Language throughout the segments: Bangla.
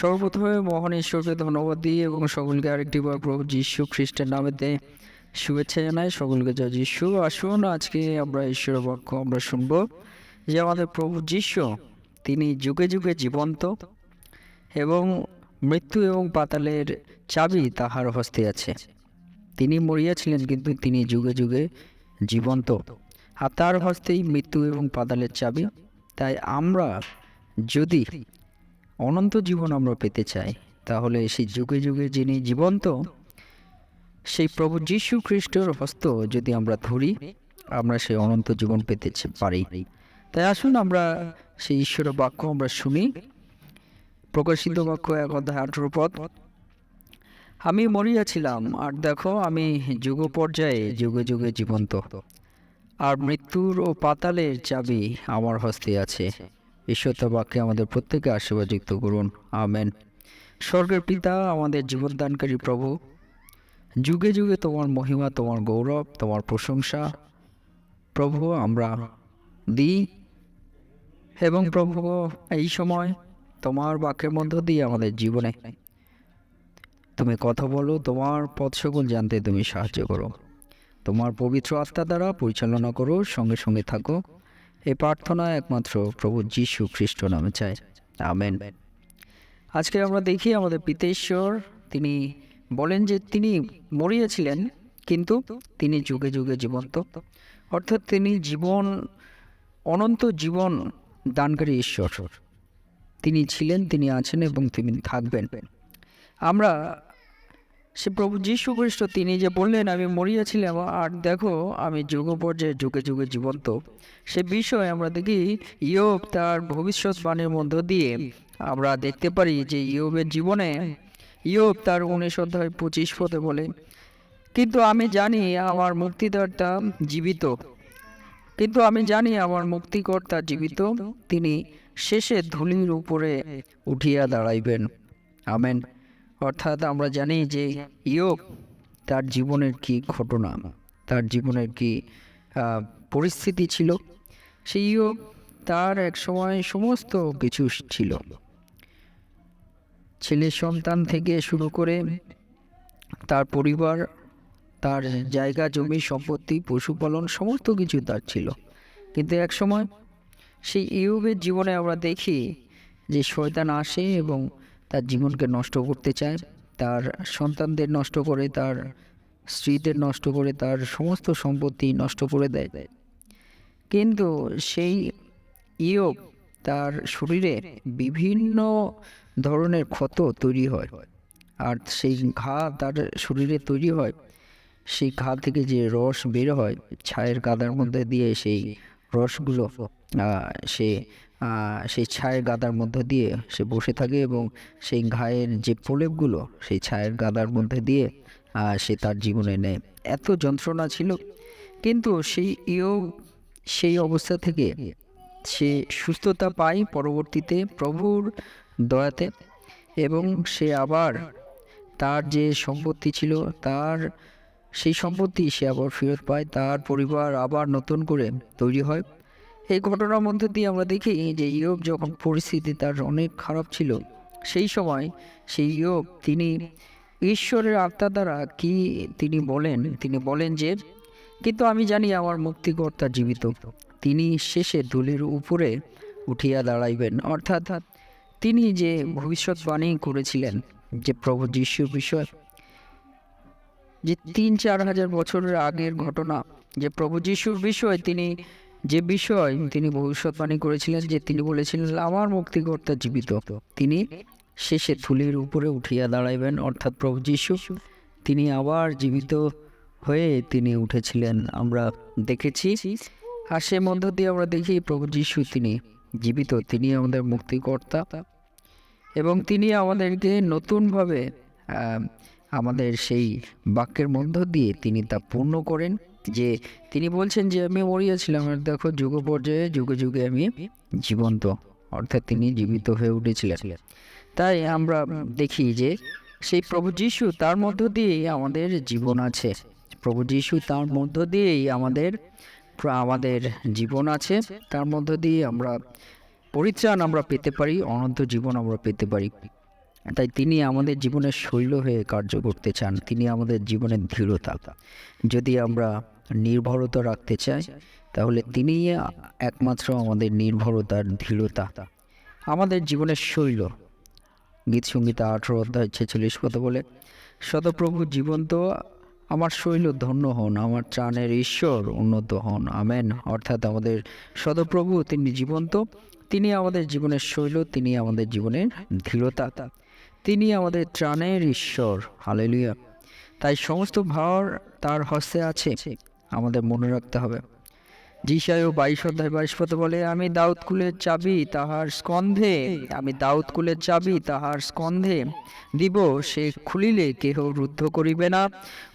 সর্বপ্রথমে মহান ঈশ্বরকে ধন্যবাদ দিই এবং সকলকে আরেকটি বার প্রভু যীশু খ্রিস্টের নামেতে শুভেচ্ছা জানাই। সকলকে জয় যীশু। আসুন, আজকে আমরা ঈশ্বরের বাক্য আমরা শুনব যে আমাদের প্রভু যীশু, তিনি যুগে যুগে জীবন্ত এবং মৃত্যু এবং পাতালের চাবি তাহার হস্তে আছে। তিনি মরিয়াছিলেন, কিন্তু তিনি যুগে যুগে জীবন্ত। আর তার হস্তেই মৃত্যু এবং পাতালের চাবি। তাই আমরা যদি অনন্ত জীবন আমরা পেতে চাই। তাহলে সেই যুগে যুগে যিনি জীবন্ত, সেই প্রভু যীশু খ্রিস্টর হস্ত যদি আমরা ধরি, আমরা সেই অনন্ত জীবন পেতে পারি। তাই আসুন আমরা সেই ঈশ্বরের বাক্য আমরা শুনি। প্রকাশিত বাক্য এক অধ্যায় আঠেরো পথ আমি মরিয়াছিলাম, আর দেখো আমি যুগ পর্যায়ে যুগে যুগে জীবন্ত। আর মৃত্যুর ও পাতালের চাবি আমার হস্তে আছে। ঈশ্বর তার বাক্যে আমাদের প্রত্যেকে আশীর্বাদযুক্ত করুন। আমেন। স্বর্গের পিতা, আমাদের জীবনদানকারী প্রভু, যুগে যুগে তোমার মহিমা, তোমার গৌরব, তোমার প্রশংসা প্রভু আমরা দিই। এবং প্রভু, এই সময় তোমার বাক্যের মধ্য দিয়ে আমাদের জীবনে তুমি কথা বলো, তোমার পথ সকল জানতে তুমি সাহায্য করো। তোমার পবিত্র আত্মা দ্বারা পরিচালনা করো, সঙ্গে সঙ্গে থাকো। এই প্রার্থনা একমাত্র প্রভু যীশু খ্রিস্ট নামে চাই। আমেন। আজকে আমরা দেখি আমাদের পিতেশ্বর, তিনি বলেন যে তিনি মরিয়েছিলেন, কিন্তু তিনি যুগে যুগে জীবন্ত। অর্থাৎ তিনি জীবন, অনন্ত জীবন দানকারী ঈশ্বর। তিনি ছিলেন, তিনি আছেন এবং তিনি থাকবেন। আমরা সে প্রভু যীশু খ্রিস্ট, তিনি যে বললেন, আমি মরিয়াছিলাম, আর দেখো, আমি যুগ পর্যায়ে যুগে যুগে জীবন্ত। সে বিষয়ে আমরা দেখি, ইয়োব তার ভবিষ্যৎ ভবিষ্যৎবাণীর মধ্য দিয়ে আমরা দেখতে পারি যে ইয়োবের জীবনে ইয়োব তার উনিশ অধ্যায় পঁচিশ পদে বলে, কিন্তু আমি জানি আমার মুক্তিদারটা জীবিত। কিন্তু আমি জানি আমার মুক্তিকর্তা জীবিত। তিনি শেষে ধুলির উপরে উঠিয়া দাঁড়াইবেন। আমেন। অর্থাৎ আমরা জানি যে ইয়োগ তার জীবনের কি ঘটনা, তার জীবনের কি পরিস্থিতি ছিল। সেই ইয়োগ তার এক সময় সমস্ত কিছু ছিল। ছেলে সন্তান থেকে শুরু করে তার পরিবার, তার জায়গা, জমি, সম্পত্তি, পশুপালন, সমস্ত কিছু তার ছিল। কিন্তু এক সময় সেই ইউবের জীবনে আমরা দেখি যে শয়তান আসে এবং তার জীবনকে নষ্ট করতে চায়, তার সন্তানদের নষ্ট করে, তার স্ত্রীদের নষ্ট করে, তার সমস্ত সম্পত্তি নষ্ট করে দেয়। কিন্তু সেই ইয়োব তার শরীরে বিভিন্ন ধরনের ক্ষত তৈরি হয়। আর সেই ঘা তার শরীরে তৈরি হয়, সেই ঘা থেকে যে রস বের হয়, ছায়ের কাদার মধ্যে দিয়ে সেই রসগুলো সে সেই ছায়ের গাদার মধ্যে দিয়ে সে বসে থাকে এবং সেই ঘায়ের যে প্রলেপগুলো, সেই ছায়ের গাদার মধ্যে দিয়ে সে তার জীবনে নেয়। এত যন্ত্রণা ছিল। কিন্তু সেই ইয়োগ সেই অবস্থা থেকে সে সুস্থতা পায় পরবর্তীতে প্রভুর দয়াতে এবং সে আবার তার যে সম্পত্তি ছিল, তার সেই সম্পত্তি সে আবার ফেরত পায়। তার পরিবার আবার নতুন করে তৈরি হয়। এই ঘটনার মধ্যে দিয়ে আমরা দেখি যে ইয়োব যখন পরিস্থিতি তার অনেক খারাপ ছিল, সেই সময় সেই ইয়োব তিনি ঈশ্বরের আত্মা দ্বারা কি তিনি বলেন? তিনি বলেন যে, কিন্তু আমি জানি আমার মুক্তিকর্তা জীবিত। তিনি শেষে ধুলির উপরে উঠিয়া দাঁড়াইবেন। অর্থাৎ তিনি যে ভবিষ্যৎবাণী করেছিলেন যে প্রভু যিশুর বিষয়, যে তিন চার হাজার বছরের আগের ঘটনা, যে প্রভু যিশুর বিষয় তিনি যে বিষয় তিনি ভবিষ্যৎবাণী করেছিলেন, যে তিনি বলেছিলেন, আমার মুক্তিকর্তা জীবিত। তিনি শেষে থুলির উপরে উঠিয়া দাঁড়াইবেন, অর্থাৎ প্রভু যিশু। তিনি আবার জীবিত হয়ে তিনি উঠেছিলেন। আমরা দেখেছি আর সে মধ্য দিয়ে আমরা দেখি প্রভু যিশু তিনি জীবিত, তিনি আমাদের মুক্তিকর্তা এবং তিনি আমাদেরকে নতুনভাবে আমাদের সেই বাক্যের মধ্য দিয়ে তিনি তা পূর্ণ করেন। যে তিনি বলছেন যে, আমি মরিয়াছিলাম আর দেখো, যুগ পর্যায়ে, যুগে যুগে আমি জীবন্ত। অর্থাৎ তিনি জীবিত হয়ে উঠেছিলেন। তাই আমরা দেখি যে, সেই প্রভু যিশু তার মধ্য দিয়েই আমাদের জীবন আছে। প্রভু যিশু তার মধ্য দিয়েই আমাদের আমাদের জীবন আছে। তার মধ্য দিয়ে আমরা পরিত্রাণ আমরা পেতে পারি, অনন্ত জীবন আমরা পেতে পারি। তাই তিনি আমাদের জীবনের শৈল হয়ে কার্য করতে চান। তিনি আমাদের জীবনের দৃঢ়তা। যদি আমরা নির্ভরতা রাখতে চাই, তাহলে তিনি একমাত্র আমাদের নির্ভরতার দৃঢ়তা। আমাদের জীবনের শৈল। গীত সঙ্গীতা আঠেরো অধ্যায় ছেচল্লিশ কথা বলে সদপ্রভু জীবন্ত, আমার শৈল ধন্য হন, আমার ত্রাণের ঈশ্বর উন্নত হন। আমেন। অর্থাৎ আমাদের সদপ্রভু তিনি জীবন্ত, তিনি আমাদের জীবনের শৈল, তিনি আমাদের জীবনের দৃঢ়তা। তিনি আমাদের ত্রাণের ঈশ্বর। হালেলুয়া। তাই সমস্ত ভার তার হস্তে আছে। আমাদের মনে রাখতে হবে। যিশায় বাইশ অধ্যায় বাইশ পথে বলে, আমি দাউদ কুলের চাবি তাহার স্কন্ধে, আমি দাউদ কুলের চাবি তাহার স্কন্ধে দিব। সে খুলিলে কেহ রুদ্ধ করিবে না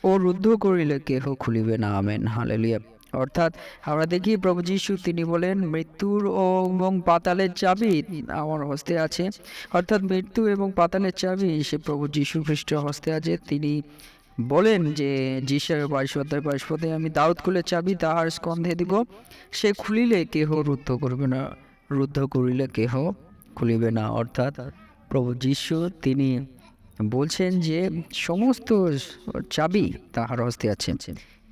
ও রুদ্ধ করিলে কেহ খুলিবে না। আমেন। হালেলুয়া। অর্থাৎ আমরা দেখি প্রভু যিশু তিনি বলেন মৃত্যুর ও এবং পাতালের চাবি আমার হস্তে আছে। অর্থাৎ মৃত্যু এবং পাতালের চাবি সে প্রভু যিশু খ্রিস্ট হস্তে আছে। তিনি বলেন যে, যিশার বাইশ অধ্যায় বাইশ পদে আমি দাউদ খুলে চাবি তাহার স্কন্ধে দিব। সে খুলিলে কেহ রুদ্ধ করবে না, রুদ্ধ করিলে কেহ খুলিবে না। অর্থাৎ প্রভু যিশু তিনি বলছেন যে, সমস্ত চাবি তাহার হস্তে আছে।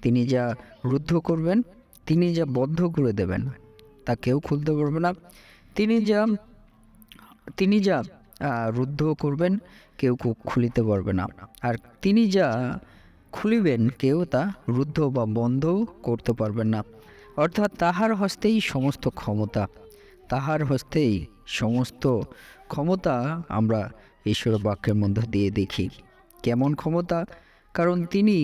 তিনি যা রুদ্ধ করবেন, তিনি যা বদ্ধ করে দেবেন, তা কেউ খুলতে পারবে না। তিনি যা তিনি যা রুদ্ধ করবেন, কেউ খুলিতে পারবে না। আর তিনি যা খুলিবেন, কেউ তা রুদ্ধ বা বন্ধ করতে পারবেন না। অর্থাৎ তাহার হস্তেই সমস্ত ক্ষমতা, তাহার হস্তেই সমস্ত ক্ষমতা আমরা ঈশ্বর বাক্যের মধ্যে দিয়ে দেখি। কেমন ক্ষমতা? কারণ তিনি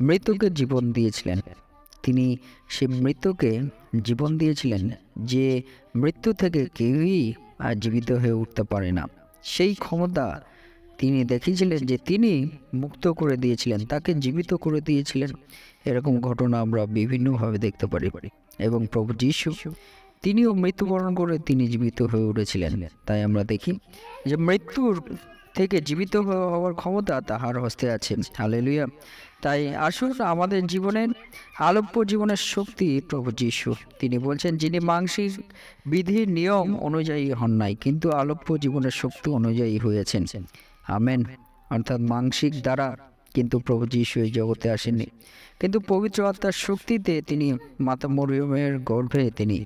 মৃতকে জীবন দিয়েছিলেন। তিনি সে মৃত্যুকে জীবন দিয়েছিলেন যে মৃত্যু থেকে কেউই আর জীবিত হয়ে উঠতে পারে না। সেই ক্ষমতা তিনি দেখিয়েছিলেন যে তিনি মুক্ত করে দিয়েছিলেন, তাকে জীবিত করে দিয়েছিলেন। এরকম ঘটনা আমরা বিভিন্নভাবে দেখতে পারি। এবং প্রভু যিশু তিনিও মৃত্যুবরণ করে তিনি জীবিত হয়ে উঠেছিলেন। তাই আমরা দেখি যে মৃত্যুর থেকে জীবিত হওয়ার ক্ষমতা তাহার হস্তে আছে। হালেলুয়া। তাই আসুন আমাদের জীবনের আলোপ্য জীবনের শক্তি প্রভু যিশু। তিনি বলছেন, যিনি মাংসিক বিধির নিয়ম অনুযায়ী হন নাই, কিন্তু আলোপ্য জীবনের শক্তি অনুযায়ী হয়েছেন। আমেন। অর্থাৎ মাংসিক দ্বারা কিন্তু প্রভু যিশু এই জগতে আসেননি। কিন্তু পবিত্র আত্মার শক্তিতে তিনি মাতা মরিয়মের গর্ভে তিনি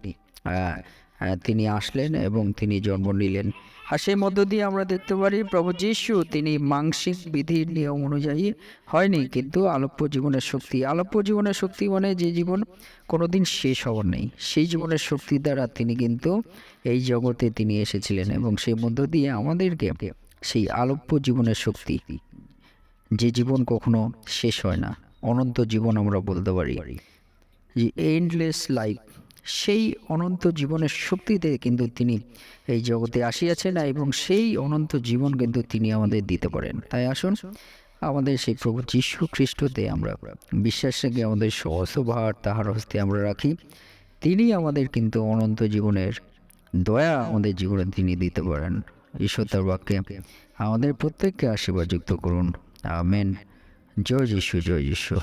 তিনি আসলেন এবং তিনি জন্ম নিলেন। আর সেই মধ্য দিয়ে আমরা দেখতে পারি প্রভু যিশু তিনি মাংসিক বিধির নিয়ম অনুযায়ী হয়নি, কিন্তু আলোপ্য জীবনের শক্তি। আলোপ্য জীবনের শক্তি মানে যে জীবন কোনোদিন শেষ হওয়ার নেই। সেই জীবনের শক্তি দ্বারা তিনি কিন্তু এই জগতে তিনি এসেছিলেন এবং সেই মধ্য দিয়ে আমাদেরকে সেই আলোপ্য জীবনের শক্তি, যে জীবন কখনো শেষ হয় না, অনন্ত জীবন আমরা বলতে পারি। যে এন্ডলেস লাইফ সেই অনন্ত জীবনের শক্তিতে কিন্তু তিনি এই জগতে আসিয়াছেন এবং সেই অনন্ত জীবন কিন্তু তিনি আমাদের দিতে পারেন। তাই আসুন, আমাদের সেই প্রভু যীশু খ্রিস্টতে আমরা বিশ্বাস রেখে আমাদের সমস্ত ভার তাহার হস্তে আমরা রাখি। তিনি আমাদের কিন্তু অনন্ত জীবনের দয়া আমাদের জীবনে তিনি দিতে পারেন। ঈশ্বর তার বাক্যে আমাদের প্রত্যেককে আশীর্বাদ যুক্ত করুন। আমেন। জয় যিশু জয় যিশু।